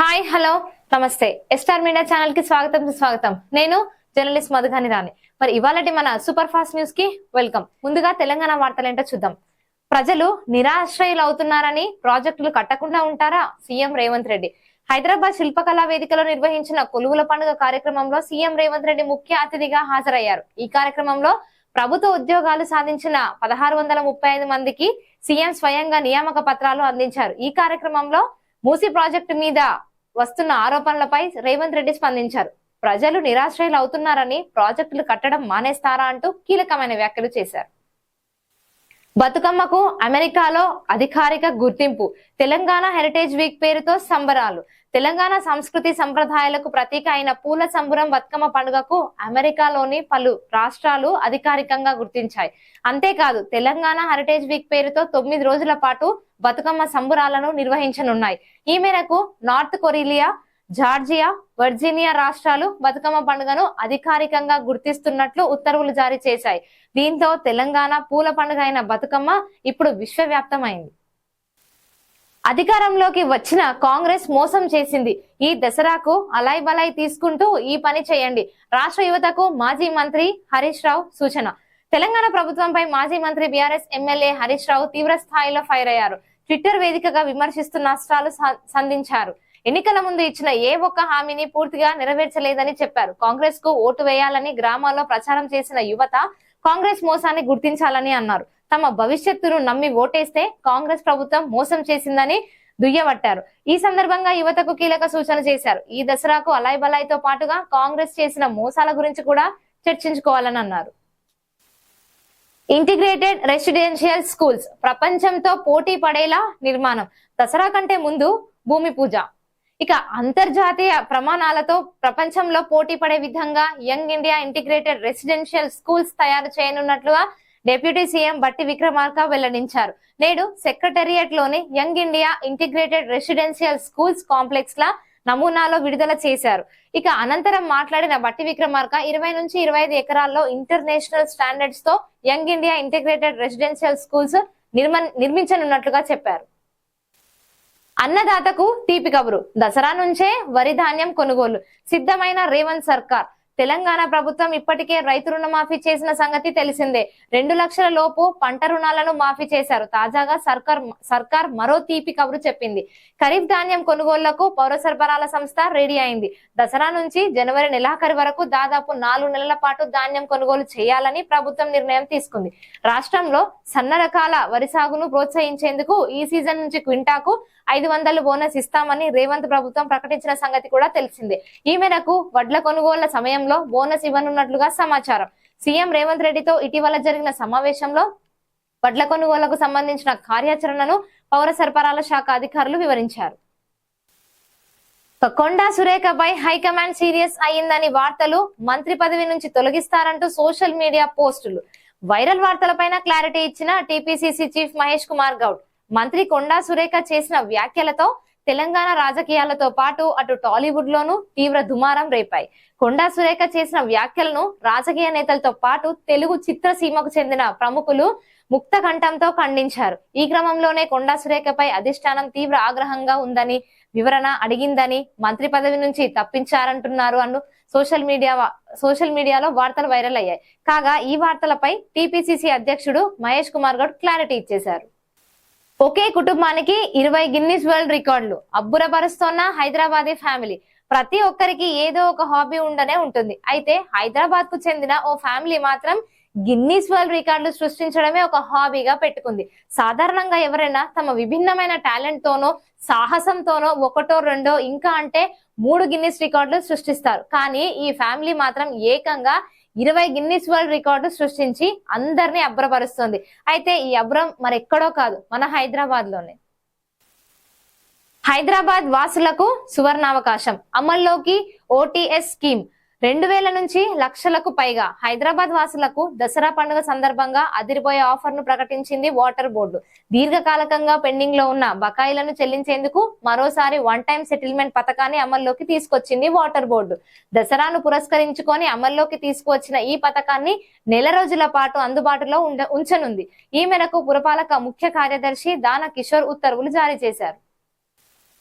Hi hello నమస్తే. ఎస్టార్ media ఛానల్కి స్వాగతం స్వాగతం నేను జర్నలిస్ట్ మధుగాని రాణి. మరి ఇవాళటి మన సూపర్ ఫాస్ట్ న్యూస్కి వెల్కమ్ ముందుగా తెలంగాణ వార్తలేంటో చూద్దాం. ప్రజలు నిరాశ్రయులు అవుతున్నారని ప్రాజెక్టులు కట్టకుండా ఉంటారా? సీఎం రేవంత్ రెడ్డి. హైదరాబాద్ శిల్పకళా వేదికలో నిర్వహించిన కొలువుల పండుగ కార్యక్రమంలో సీఎం రేవంత్ రెడ్డి ముఖ్య అతిథిగా హాజరయ్యారు. ఈ కార్యక్రమంలో ప్రభుత్వ ఉద్యోగాలు సాధించిన పదహారు వందల ముప్పై ఐదు మందికి సీఎం స్వయంగా నియామక పత్రాలు అందించారు. ఈ కార్యక్రమంలో మూసి ప్రాజెక్టు మీద వస్తున్న ఆరోపణలపై రేవంత్ రెడ్డి స్పందించారు. ప్రజలు నిరాశ్రయులు అవుతున్నారని ప్రాజెక్టులు కట్టడం మానేస్తారా అంటూ కీలకమైన వ్యాఖ్యలు చేశారు. బతుకమ్మకు అమెరికాలో అధికారిక గుర్తింపు తెలంగాణ హెరిటేజ్ వీక్ పేరుతో సంబరాలు తెలంగాణ సంస్కృతి సంప్రదాయాలకు ప్రతీక అయిన పూల సంబురం బతుకమ్మ పండుగకు అమెరికాలోని పలు రాష్ట్రాలు అధికారికంగా గుర్తించాయి. అంతేకాదు తెలంగాణ హెరిటేజ్ వీక్ పేరుతో తొమ్మిది రోజుల పాటు బతుకమ్మ సంబురాలను నిర్వహించనున్నాయి. ఈ మేరకు నార్త్ కొరియా జార్జియా వర్జీనియా రాష్ట్రాలు బతుకమ్మ పండుగను అధికారికంగా గుర్తిస్తున్నట్లు ఉత్తర్వులు జారీ చేశాయి. దీంతో తెలంగాణ పూల పండుగ అయిన బతుకమ్మ ఇప్పుడు విశ్వవ్యాప్తమైంది. అధికారంలోకి వచ్చిన కాంగ్రెస్ మోసం చేసింది. ఈ దసరాకు అలాయ్ బలాయ్ తీసుకుంటూ ఈ పని చేయండి. రాష్ట్ర యువతకు మాజీ మంత్రి హరీష్ రావు సూచన. తెలంగాణ ప్రభుత్వంపై మాజీ మంత్రి బీఆర్ఎస్ ఎమ్మెల్యే హరీష్ రావు తీవ్ర స్థాయిలో ఫైర్ అయ్యారు. ట్విట్టర్ వేదికగా విమర్శిస్తూ నష్టాలు సంధించారు. ఎన్నికల ముందు ఇచ్చిన ఏ ఒక్క హామీని పూర్తిగా నెరవేర్చలేదని చెప్పారు. కాంగ్రెస్కు ఓటు వేయాలని గ్రామాల్లో ప్రచారం చేసిన యువత కాంగ్రెస్ మోసాన్ని గుర్తించాలని అన్నారు. తమ భవిష్యత్తును నమ్మి ఓటేస్తే కాంగ్రెస్ ప్రభుత్వం మోసం చేసిందని దుయ్యబట్టారు. ఈ సందర్భంగా యువతకు కీలక సూచన చేశారు. ఈ దసరాకు అలాయ్ బలాయ్తో పాటుగా కాంగ్రెస్ చేసిన మోసాల గురించి కూడా చర్చించుకోవాలని అన్నారు ఇంటిగ్రేటెడ్ రెసిడెన్షియల్ స్కూల్స్ ప్రపంచంతో పోటీ పడేలా నిర్మాణం. దసరా కంటే ముందు భూమి పూజ. ఇక అంతర్జాతీయ ప్రమాణాలతో ప్రపంచంలో పోటీ పడే విధంగా young India integrated residential schools తయారు చేయనున్నట్లుగా డిప్యూటీ సీఎం బట్టి విక్రమార్క వెల్లడించారు. నేడు సెక్రటేరియట్లోని young India integrated residential schools complex ల నమూనాలో విడుదల చేశారు. ఇక అనంతరం మాట్లాడిన బట్టి విక్రమార్క ఇరవై నుంచి ఇరవై ఐదు ఎకరాల్లో international స్టాండర్డ్స్తో young India integrated residential schools నిర్మించనున్నట్లుగా చెప్పారు. అన్నదాతకు తీపి కబురు. దసరా నుంచే వరి ధాన్యం కొనుగోలు. సిద్ధమైన రేవంత్ సర్కార్. తెలంగాణ ప్రభుత్వం ఇప్పటికే రైతు రుణమాఫీ చేసిన సంగతి తెలిసిందే. రెండు లక్షల లోపు పంట రుణాలను మాఫీ చేశారు. తాజాగా సర్కార్ సర్కార్ మరో తీపి కబురు చెప్పింది. ఖరీఫ్ ధాన్యం కొనుగోళ్ళకు పౌర సరఫరాల సంస్థ రెడీ అయింది. దసరా నుంచి జనవరి నెలాఖరు వరకు దాదాపు నాలుగు నెలల పాటు ధాన్యం కొనుగోలు చేయాలని ప్రభుత్వం నిర్ణయం తీసుకుంది. రాష్ట్రంలో సన్న రకాల వరి సాగును ప్రోత్సహించేందుకు ఈ సీజన్ నుంచి క్వింటాకు ఐదు వందలు బోనస్ ఇస్తామని రేవంత్ ప్రభుత్వం ప్రకటించిన సంగతి కూడా తెలిసిందే. ఈ మేరకు వడ్ల కొనుగోళ్ళ సమయంలో బోనస్ ఇవ్వనున్నట్లుగా సమాచారం. సీఎం రేవంత్ రెడ్డితో ఇటీవల జరిగిన సమావేశంలో వడ్ల కొనుగోళ్ళకు సంబంధించిన కార్యాచరణను పౌర సరఫరాల శాఖ అధికారులు వివరించారు. కొండా సురేఖపై హైకమాండ్ సీరియస్ అయ్యిందని వార్తలు మంత్రి పదవి నుంచి తొలగిస్తారంటూ సోషల్ మీడియా పోస్టులు. వైరల్ వార్తలపైన క్లారిటీ ఇచ్చిన టీపీసీసీ చీఫ్ మహేష్ కుమార్ గౌడ్. మంత్రి కొండా సురేఖ చేసిన వ్యాఖ్యలతో తెలంగాణ రాజకీయాలతో పాటు అటు టాలీవుడ్ లోనూ తీవ్ర దుమారం రేపాయి. కొండా సురేఖ చేసిన వ్యాఖ్యలను రాజకీయ నేతలతో పాటు తెలుగు చిత్రసీమకు చెందిన ప్రముఖులు ముక్త కంఠంతో ఖండించారు. ఈ క్రమంలోనే కొండా సురేఖపై అధిష్టానం తీవ్ర ఆగ్రహంగా ఉందని వివరణ అడిగిందని మంత్రి పదవి నుంచి తప్పించారంటున్నారు అను సోషల్ మీడియా సోషల్ మీడియాలో వార్తలు వైరల్ అయ్యాయి. కాగా ఈ వార్తలపై టీపీసీసీ అధ్యక్షుడు మహేష్ కుమార్ గౌడ్ క్లారిటీ ఇచ్చేశారు. ఒకే కుటుంబానికి ఇరవై గిన్నిస్ వరల్డ్ రికార్డులు. అబ్బురపరుస్తోన్న హైదరాబాదీ ఫ్యామిలీ. ప్రతి ఒక్కరికి ఏదో ఒక హాబీ ఉండనే ఉంటుంది. అయితే హైదరాబాద్కు చెందిన ఓ ఫ్యామిలీ మాత్రం గిన్నీస్ వరల్డ్ రికార్డులు సృష్టించడమే ఒక హాబీగా పెట్టుకుంది. సాధారణంగా ఎవరైనా తమ విభిన్నమైన టాలెంట్ తోనో సాహసంతోనో ఒకటో రెండో ఇంకా అంటే మూడు గిన్నిస్ రికార్డులు సృష్టిస్తారు. కానీ ఈ ఫ్యామిలీ మాత్రం ఏకంగా ఇరవై గిన్నిస్ వరల్డ్ రికార్డు సృష్టించి అందరినీ అబ్బరపరుస్తుంది అయితే ఈ అబ్బరం మరెక్కడో కాదు మన హైదరాబాద్లోనే హైదరాబాద్ వాసులకు సువర్ణావకాశం. అమల్లోకి ఓటీఎస్ స్కీమ్. రెండు వేల నుంచి లక్షలకు పైగా హైదరాబాద్ వాసులకు దసరా పండుగ సందర్భంగా అదిరిపోయే ఆఫర్ను ప్రకటించింది వాటర్ బోర్డు. దీర్ఘకాలకంగా పెండింగ్లో ఉన్న బకాయిలను చెల్లించేందుకు మరోసారి వన్ టైం సెటిల్మెంట్ పథకాన్ని అమల్లోకి తీసుకొచ్చింది వాటర్ బోర్డు దసరాను పురస్కరించుకొని అమల్లోకి తీసుకువచ్చిన ఈ పథకాన్ని నెల రోజుల పాటు అందుబాటులో ఉంచనుంది. ఈ మేరకు పురపాలక ముఖ్య కార్యదర్శి దాన కిషోర్ ఉత్తర్వులు జారీ చేశారు.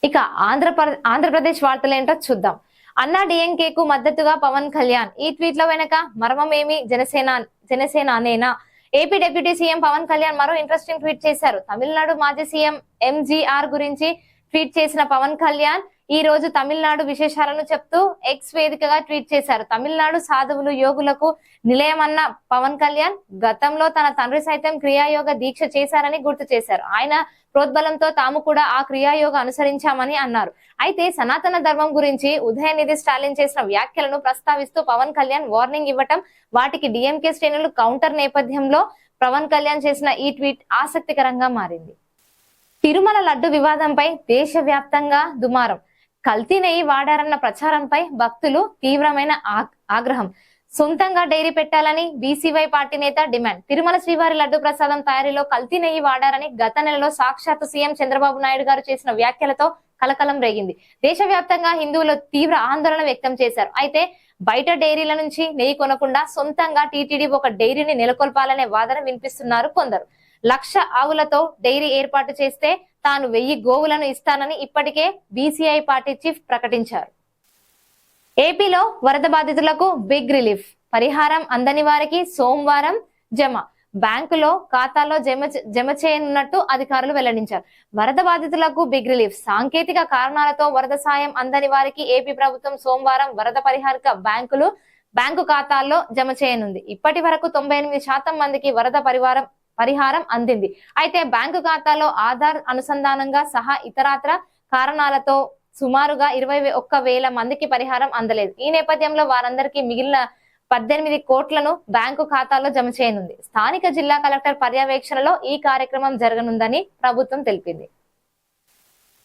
ఇక ఆంధ్రప్ర ఆంధ్రప్రదేశ్ వార్తలు ఏంటో చూద్దాం. అన్నా డిఎంకే కు మద్దతుగా పవన్ కళ్యాణ్. ఈ ట్వీట్లో వెనక మర్మమేమి Janasena Janasena అనేనా AP deputy CM Pawan Kalyan మరో ఇంట్రెస్టింగ్ ట్వీట్ చేశారు. తమిళనాడు మాజీ సీఎం ఎంజీఆర్ గురించి ట్వీట్ చేసిన పవన్ కళ్యాణ్ ఈ రోజు తమిళనాడు విశేషాలను చెప్తూ ఎక్స్ వేదికగా ట్వీట్ చేశారు. తమిళనాడు సాధువులు యోగులకు నిలయమన్న పవన్ కళ్యాణ్ గతంలో తన తండ్రి సైతం క్రియాయోగ దీక్ష చేశారని గుర్తు చేశారు. ఆయన ప్రోద్బలంతో తాము కూడా ఆ క్రియాయోగ అనుసరించామని అన్నారు. అయితే సనాతన ధర్మం గురించి ఉదయనిధి స్టాలిన్ చేసిన వ్యాఖ్యలను ప్రస్తావిస్తూ పవన్ కళ్యాణ్ వార్నింగ్ ఇవ్వటం వాటికి డిఎంకే శ్రేణులు కౌంటర్ నేపథ్యంలో పవన్ కళ్యాణ్ చేసిన ఈ ట్వీట్ ఆసక్తికరంగా మారింది. తిరుమల లడ్డు వివాదంపై దేశవ్యాప్తంగా దుమారం. కల్తీ నెయ్యి వాడారన్న ప్రచారంపై భక్తులు తీవ్రమైన ఆగ్రహం. సొంతంగా డైరీ పెట్టాలని బీసీవై పార్టీ నేత డిమాండ్. తిరుమల శ్రీవారి లడ్డు ప్రసాదం తయారీలో కల్తీ నెయ్యి వాడారని గత నెలలో సాక్షాత్ సీఎం చంద్రబాబు నాయుడు గారు చేసిన వ్యాఖ్యలతో కలకలం రేగింది. దేశవ్యాప్తంగా హిందువులు తీవ్ర ఆందోళన వ్యక్తం చేశారు. అయితే బయట డైరీల నుంచి నెయ్యి కొనకుండా సొంతంగా టీటీడీ ఒక డైరీని నెలకొల్పాలనే వాదన వినిపిస్తున్నారు కొందరు. లక్ష ఆవులతో డైరీ ఏర్పాటు చేస్తే తాను వెయ్యి గోవులను ఇస్తానని ఇప్పటికే బీసీఐ పార్టీ చీఫ్ ప్రకటించారు. ఏపీలో వరద బాధితులకు బిగ్ రిలీఫ్. పరిహారం అందని వారికి సోమవారం జమ. బ్యాంకులో ఖాతాలో జమ జమ చేయనున్నట్టు అధికారులు వెల్లడించారు. వరద బాధితులకు బిగ్ రిలీఫ్. సాంకేతిక కారణాలతో వరద సాయం అందని వారికి ఏపీ ప్రభుత్వం సోమవారం వరద పరిహారక బ్యాంకులు బ్యాంకు ఖాతాల్లో జమ చేయనుంది. ఇప్పటి వరకు తొంభై ఎనిమిది శాతం మందికి వరద పరివారం పరిహారం అందింది. అయితే బ్యాంకు ఖాతాలో ఆధార్ అనుసంధానంగా సహా ఇతరాత్ర కారణాలతో సుమారుగా ఇరవై ఒక్క వేల మందికి పరిహారం అందలేదు. ఈ నేపథ్యంలో వారందరికీ మిగిలిన పద్దెనిమిది కోట్లను బ్యాంకు ఖాతాలో జమ చేయనుంది. స్థానిక జిల్లా కలెక్టర్ పర్యవేక్షణలో ఈ కార్యక్రమం జరగనుందని ప్రభుత్వం తెలిపింది.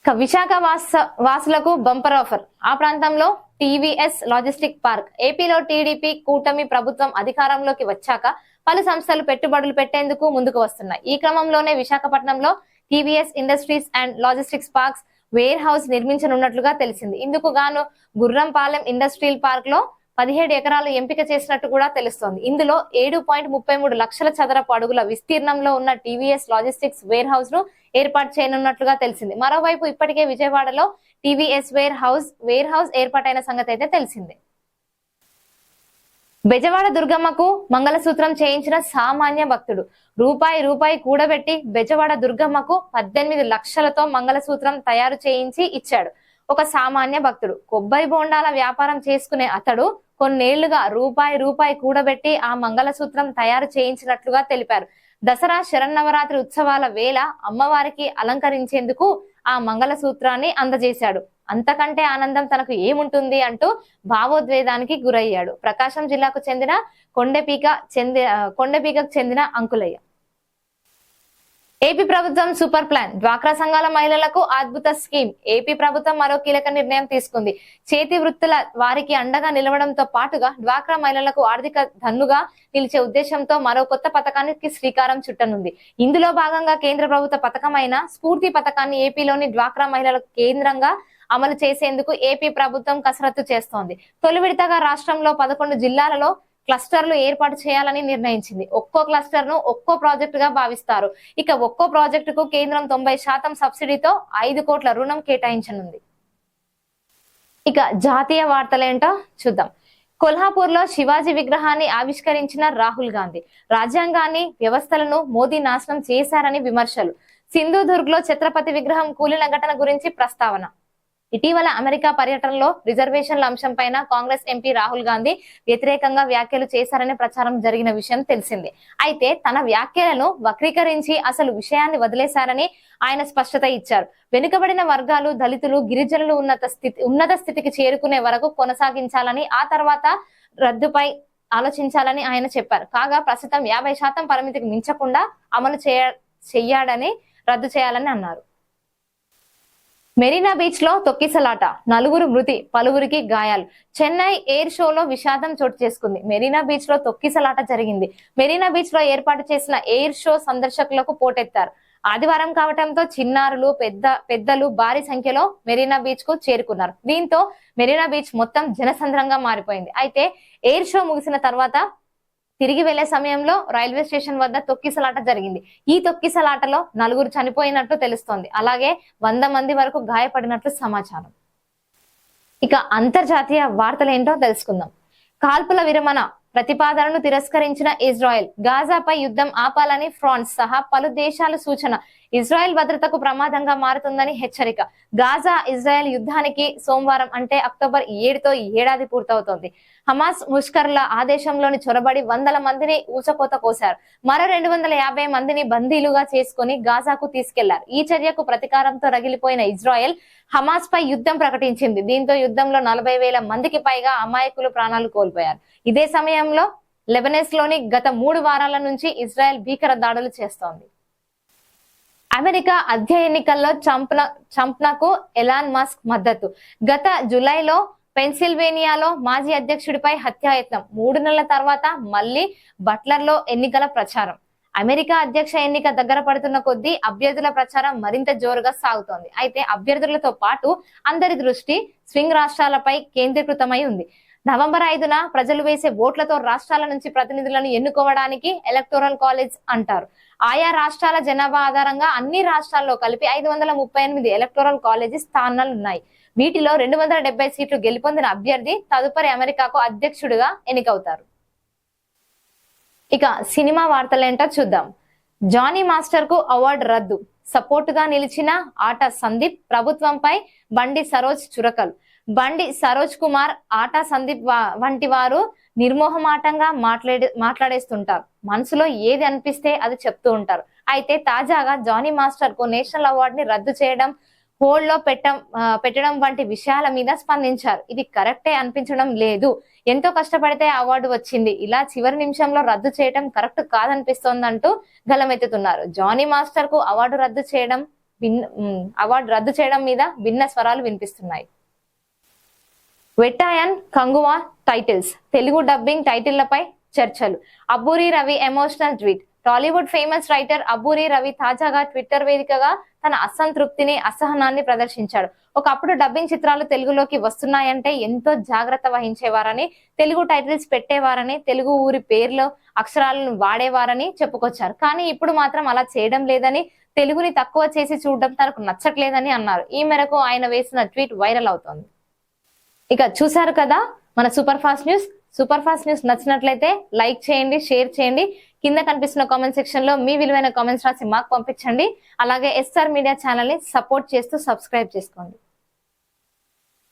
విశాఖ వాస వాసులకు బంపర్ ఆఫర్. ఆ ప్రాంతంలో టీవీఎస్ లాజిస్టిక్ పార్క్ ఏపీలో టీడీపీ కూటమి ప్రభుత్వం అధికారంలోకి వచ్చాక పలు సంస్థలు పెట్టుబడులు పెట్టేందుకు ముందుకు వస్తున్నాయి. ఈ క్రమంలోనే విశాఖపట్నంలో TVS industries and logistics parks warehouse నిర్మించనున్నట్లుగా తెలిసింది. ఇందుకు గాను గుర్రంపాలెం ఇండస్ట్రియల్ పార్క్లో పదిహేడు ఎకరాలు ఎంపిక చేసినట్టు కూడా తెలుస్తోంది. ఇందులో ఏడు పాయింట్ ముప్పై మూడు లక్షల చదరపు అడుగుల విస్తీర్ణంలో ఉన్న టీవీఎస్ లాజిస్టిక్స్ వేర్ హౌస్ను ఏర్పాటు చేయనున్నట్లుగా తెలిసింది. మరోవైపు ఇప్పటికే విజయవాడలో TVS warehouse warehouse ఏర్పాటైన సంగతి అయితే తెలిసిందే. బెజవాడ దుర్గమ్మకు మంగళసూత్రం చేయించిన సామాన్య భక్తుడు. రూపాయి రూపాయి కూడబెట్టి బెజవాడ దుర్గమ్మకు పద్దెనిమిది లక్షలతో మంగళసూత్రం తయారు చేయించి ఇచ్చాడు. ఒక సామాన్య భక్తుడు. కొబ్బరి బోండాల వ్యాపారం చేసుకునే అతడు కొన్నేళ్ళుగా రూపాయి రూపాయి కూడబెట్టి ఆ మంగళసూత్రం తయారు చేయించినట్లుగా తెలిపారు. దసరా శరన్నవరాత్రి ఉత్సవాల వేళ అమ్మవారికి అలంకరించేందుకు ఆ మంగళసూత్రాన్ని అందజేశాడు. అంతకంటే ఆనందం తనకు ఏముంటుంది అంటూ భావోద్వేదానికి గురయ్యాడు. ప్రకాశం జిల్లాకు చెందిన కొండపీక చెంది కొండపీకకు చెందిన అంకులయ్య. ఏపీ ప్రభుత్వం సూపర్ ప్లాన్. డ్వాక్రా సంఘాల మహిళలకు అద్భుత స్కీమ్. ఏపీ ప్రభుత్వం మరో కీలక నిర్ణయం తీసుకుంది. చేతి వృత్తుల వారికి అండగా నిలవడంతో పాటుగా డ్వాక్రా మహిళలకు ఆర్థిక దన్నుగా నిలిచే ఉద్దేశంతో మరో కొత్త పథకానికి శ్రీకారం చుట్టనుంది. ఇందులో భాగంగా కేంద్ర ప్రభుత్వ పథకమైన స్ఫూర్తి పథకాన్ని ఏపీలోని డ్వాక్రా మహిళలకు కేంద్రంగా అమలు చేసేందుకు ఏపీ ప్రభుత్వం కసరత్తు చేస్తోంది. తొలి విడతగా రాష్ట్రంలో పదకొండు జిల్లాలలో క్లస్టర్లు ఏర్పాటు చేయాలని నిర్ణయించింది. ఒక్కో క్లస్టర్ను ఒక్కో ప్రాజెక్టు గా భావిస్తారు. ఇక ఒక్కో ప్రాజెక్టుకు కేంద్రం తొంభై శాతం సబ్సిడీతో ఐదు కోట్ల రుణం కేటాయించనుంది. ఇక జాతీయ వార్తలేంటో చూద్దాం. కొల్హాపూర్లో శివాజీ విగ్రహాన్ని ఆవిష్కరించిన రాహుల్ గాంధీ. రాజ్యాంగాన్ని వ్యవస్థలను మోదీ నాశనం చేశారని విమర్శలు. సింధుదుర్గ్లో ఛత్రపతి విగ్రహం కూలిన ఘటన గురించి ప్రస్తావన. ఇటీవల అమెరికా పర్యటనలో రిజర్వేషన్ల అంశంపైన కాంగ్రెస్ ఎంపీ రాహుల్ గాంధీ వ్యతిరేకంగా వ్యాఖ్యలు చేశారనే ప్రచారం జరిగిన విషయం తెలిసింది. అయితే తన వ్యాఖ్యలను వక్రీకరించి అసలు విషయాన్ని వదిలేశారని ఆయన స్పష్టత ఇచ్చారు. వెనుకబడిన వర్గాలు దళితులు గిరిజనులు ఉన్నత స్థితి ఉన్నత స్థితికి చేరుకునే వరకు కొనసాగించాలని ఆ తర్వాత రద్దుపై ఆలోచించాలని ఆయన చెప్పారు. కాగా ప్రస్తుతం యాభై శాతం పరిమితికి మించకుండా అమలు చేయ చెయ్యాడని రద్దు చేయాలని అన్నారు. మెరీనా బీచ్లో తొక్కిసలాట. నలుగురు మృతి పలువురికి గాయాలు. చెన్నై ఎయిర్ షోలో విషాదం చోటు చేసుకుంది. మెరీనా బీచ్లో తొక్కిసలాట జరిగింది. మెరీనా బీచ్లో ఏర్పాటు చేసిన ఎయిర్ షో సందర్శకులకు పోటెత్తారు. ఆదివారం కావటంతో చిన్నారులు పెద్ద పెద్దలు భారీ సంఖ్యలో మెరీనా బీచ్కు చేరుకున్నారు. దీంతో మెరీనా బీచ్ మొత్తం జనసంద్రంగా మారిపోయింది. అయితే ఎయిర్ షో ముగిసిన తర్వాత తిరిగి వెళ్ళే సమయంలో రైల్వే స్టేషన్ వద్ద తొక్కిసలాట జరిగింది. ఈ తొక్కిసలాటలో నలుగురు చనిపోయినట్లు తెలుస్తోంది. అలాగే వంద మంది వరకు గాయపడినట్లు సమాచారం. ఇక అంతర్జాతీయ వార్తలు ఏంటో తెలుసుకుందాం. కాల్పుల విరమణ ప్రతిపాదనను తిరస్కరించిన ఇజ్రాయెల్ గాజాపై యుద్ధం ఆపాలని ఫ్రాన్స్ సహా పలు దేశాల సూచన ఇజ్రాయెల్ భద్రతకు ప్రమాదంగా మారుతుందని హెచ్చరిక. గాజా ఇజ్రాయెల్ యుద్ధానికి సోమవారం అంటే అక్టోబర్ ఏడుతో ఏడాది పూర్తవుతోంది. హమాస్ ముష్కర్ల ఆదేశంలోని చొరబడి వందల మందిని ఊచకోత కోశారు. మరో రెండు వందల యాభై మందిని బందీలుగా చేసుకుని గాజాకు తీసుకెళ్ళారు. ఈ చర్యకు ప్రతీకారంతో రగిలిపోయిన ఇజ్రాయెల్ హమాస్ పై యుద్ధం ప్రకటించింది. దీంతో యుద్ధంలో నలభై వేల మందికి పైగా అమాయకులు ప్రాణాలు కోల్పోయారు. ఇదే సమయంలో లెబనెస్లోని గత మూడు వారాల నుంచి ఇజ్రాయెల్ భీకర దాడులు చేస్తోంది. అమెరికా అధ్య ఎన్నికల్లో చంప్న చంప్నకు ఎలాన్ మస్క్ మద్దతు. గత జులైలో పెన్సిల్వేనియాలో మాజీ అధ్యక్షుడిపై హత్యాయత్నం. మూడు నెలల తర్వాత మళ్ళీ బట్లర్లో ఎన్నికల ప్రచారం. అమెరికా అధ్యక్ష ఎన్నిక దగ్గర పడుతున్న కొద్దీ అభ్యర్థుల ప్రచారం మరింత జోరుగా సాగుతోంది. అయితే అభ్యర్థులతో పాటు అందరి దృష్టి స్వింగ్ రాష్ట్రాలపై కేంద్రీకృతమై ఉంది. నవంబర్ ఐదున ప్రజలు వేసే ఓట్లతో రాష్ట్రాల నుంచి ప్రతినిధులను ఎన్నుకోవడానికి ఎలక్టోరల్ కాలేజ్ అంటారు. ఆయా రాష్ట్రాల జనాభా ఆధారంగా అన్ని రాష్ట్రాల్లో కలిపి ఐదు వందల ముప్పై ఎనిమిది ఎలక్టోరల్ కాలేజీ స్థానాలు ఉన్నాయి. వీటిలో రెండు వందల డెబ్బై సీట్లు గెలుపొందిన అభ్యర్థి తదుపరి అమెరికాకు అధ్యక్షుడిగా ఎన్నికవుతారు. ఇక సినిమా వార్తలేంటో చూద్దాం. జానీ మాస్టర్కు అవార్డు రద్దు. సపోర్టుగా నిలిచిన ఆట సందీప్ ప్రభుత్వంపై బండి సరోజ్ చురకలు. బండి సరోజ్ కుమార్ ఆటా సందీప్ వంటి వారు నిర్మోహమాటంగా మాట్లాడే మాట్లాడేస్తుంటారు. మనసులో ఏది అనిపిస్తే అది చెప్తూ ఉంటారు. అయితే తాజాగా జానీ మాస్టర్కు నేషనల్ అవార్డు ని రద్దు చేయడం హోల్డ్లో పెట్టడం పెట్టడం వంటి విషయాల మీద స్పందించారు. ఇది కరెక్టే అనిపించడం లేదు. ఎంతో కష్టపడితే అవార్డు వచ్చింది. ఇలా చివరి నిమిషంలో రద్దు చేయడం కరెక్ట్ కాదనిపిస్తోందంటూ గలమెత్తుతున్నారు. జానీ మాస్టర్కు అవార్డు రద్దు చేయడం భిన్న అవార్డు రద్దు చేయడం మీద భిన్న స్వరాలు వినిపిస్తున్నాయి. వెట్టాయన్ కంగువా టైటిల్స్ తెలుగు డబ్బింగ్ టైటిళ్ళపై చర్చలు Abburi Ravi emotional tweet Tollywood famous writer Abburi Ravi తాజాగా ట్విట్టర్ వేదికగా తన అసంతృప్తిని అసహనాన్ని ప్రదర్శించాడు. ఒకప్పుడు డబ్బింగ్ చిత్రాలు తెలుగులోకి వస్తున్నాయంటే ఎంతో జాగ్రత్త వహించేవారని తెలుగు టైటిల్స్ పెట్టేవారని తెలుగు ఊరి పేర్లు అక్షరాలను వాడేవారని చెప్పుకొచ్చారు. కానీ ఇప్పుడు మాత్రం అలా చేయడం లేదని తెలుగుని తక్కువ చేసి చూడడం తనకు నచ్చట్లేదని అన్నారు. ఈ మేరకు ఆయన వేసిన ట్వీట్ వైరల్ అవుతోంది. ఇక చూసారు కదా మన super fast news. Super fast news నచ్చినట్లయితే లైక్ చేయండి షేర్ చేయండి. కింద కనిపిస్తున్న కామెంట్ సెక్షన్లో మీ విలువైన కామెంట్స్ రాసి మాకు పంపించండి. అలాగే ఎస్ఆర్ మీడియా ఛానల్ని సపోర్ట్ చేస్తూ సబ్స్క్రైబ్ చేసుకోండి.